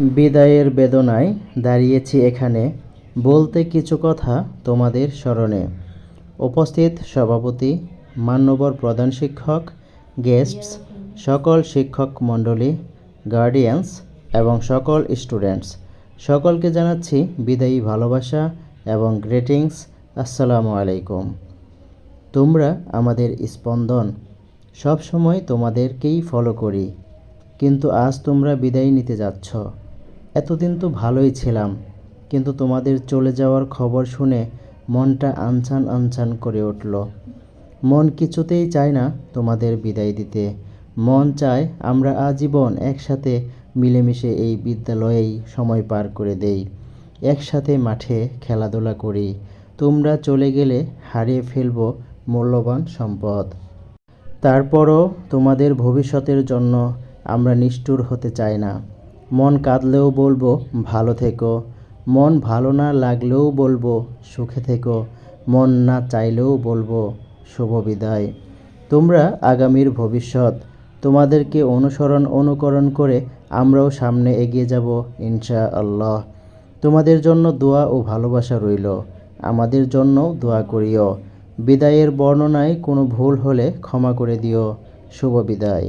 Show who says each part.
Speaker 1: বিদায়ের বেদনায় দাঁড়িয়েছি এখানে। বলতে কিছু কথা তোমাদের স্মরণে। উপস্থিত সভাপতি, মান্যবর প্রধান শিক্ষক, গেস্টস, সকল শিক্ষক মণ্ডলী, গার্ডিয়ানস এবং সকল স্টুডেন্টস। সকলকে জানাচ্ছি বিদায়ী ভালোবাসা এবং গ্রেটিংস। আসসালামু আলাইকুম। তোমরা আমাদের স্পন্দন। সব সময় তোমাদেরকেই ফলো করি। কিন্তু আজ তোমরা বিদায় নিতে যাচ্ছ। এতদিন তো ভালোই ছিলাম, কিন্তু তোমাদের চলে যাওয়ার খবর শুনে মনটা আনচান আনচান করে উঠল। মন কিছুতেই চায় না তোমাদের বিদায় দিতে। মন চায় আমরা আজীবন একসাথে মিলেমিশে এই বিদ্যালয়েই সময় পার করে দেই, একসাথে মাঠে খেলাধুলা করি। তোমরা চলে গেলে হারিয়ে ফেলব মূল্যবান সম্পদ। তারপরও তোমাদের ভবিষ্যতের জন্য আমরা নিষ্ঠুর হতে চাই না। মন কাঁদলেও বলব, ভালো থেকো। মন ভালো না লাগলেও বলব, সুখে থেকো। মন না চাইলেও বলব, শুভ বিদায়। তোমরা আগামীর ভবিষ্যৎ, তোমাদেরকে অনুসরণ অনুকরণ করে আমরাও সামনে এগিয়ে যাব ইনশা আল্লাহ তোমাদের জন্য দোয়া ও ভালোবাসা রইল। আমাদের জন্য দোয়া করিও। বিদায়ের বর্ণনায় কোনো ভুল হলে ক্ষমা করে দিও। শুভ বিদায়।